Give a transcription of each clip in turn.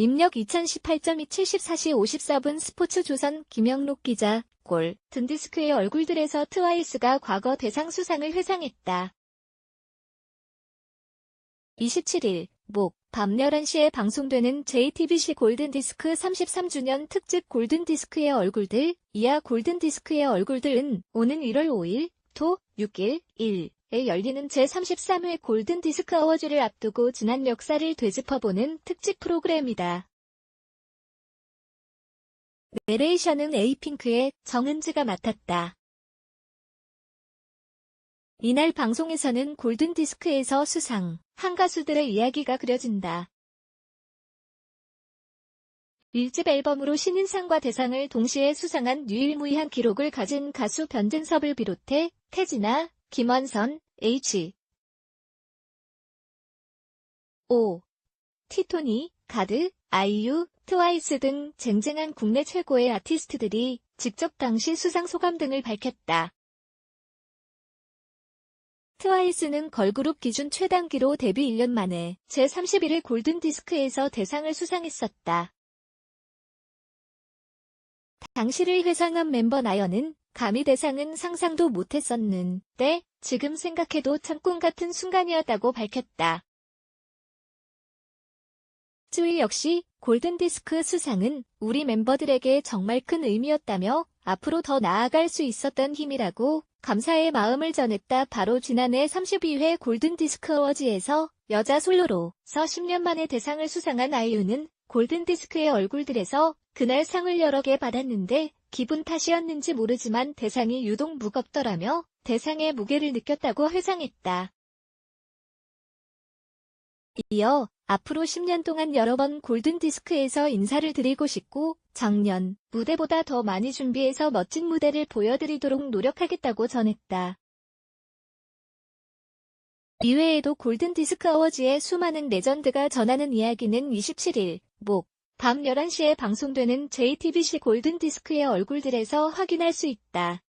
입력 2018.2 74시 54분 스포츠 조선 김영록 기자 골 든디스크의 얼굴들에서 트와이스가 과거 대상 수상을 회상했다. 27일 목, 밤 11시에 방송되는 JTBC 골든디스크 33주년 특집 골든디스크의 얼굴들, 이하 골든디스크의 얼굴들은 오는 1월 5일, 토, 6일, 1 에 열리는 제33회 골든디스크 어워즈를 앞두고 지난 역사를 되짚어보는 특집 프로그램이다. 내레이션은 에이핑크의 정은지가 맡았다. 이날 방송에서는 골든디스크에서 수상, 한 가수들의 이야기가 그려진다. 1집 앨범으로 신인상과 대상을 동시에 수상한 유일무이한 기록을 가진 가수 변진섭을 비롯해 태진아, 김원선, H. O. 티토니, 가드, 아이유, 트와이스 등 쟁쟁한 국내 최고의 아티스트들이 직접 당시 수상 소감 등을 밝혔다. 트와이스는 걸그룹 기준 최단기로 데뷔 1년 만에 제31회 골든디스크에서 대상을 수상했었다. 당시를 회상한 멤버 나연은 감히 대상은 상상도 못했었는데 지금 생각해도 참 꿈 같은 순간이었다고 밝혔다. 쯔위 역시 골든디스크 수상은 우리 멤버들에게 정말 큰 의미였다며 앞으로 더 나아갈 수 있었던 힘이라고 감사의 마음을 전했다. 바로 지난해 32회 골든디스크 어워즈에서 여자 솔로로서 10년 만에 대상을 수상한 아이유는 골든디스크의 얼굴들에서 그날 상을 여러 개 받았는데 기분 탓이었는지 모르지만 대상이 유독 무겁더라며 대상의 무게를 느꼈다고 회상했다. 이어 앞으로 10년 동안 여러 번 골든디스크에서 인사를 드리고 싶고 작년 무대보다 더 많이 준비해서 멋진 무대를 보여드리도록 노력하겠다고 전했다. 이외에도 골든디스크 어워즈의 수많은 레전드가 전하는 이야기는 27일 목, 밤 11시에 방송되는 JTBC 골든디스크의 얼굴들에서 확인할 수 있다.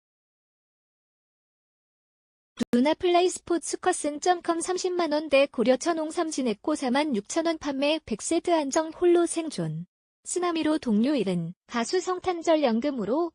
루나 플레이 스포츠 커슨.com 30만원대 고려 천홍삼 진액고 4만 6천원 판매 100세트 안정 홀로 생존. 쓰나미로 동료 잃은 가수 성탄절 연금으로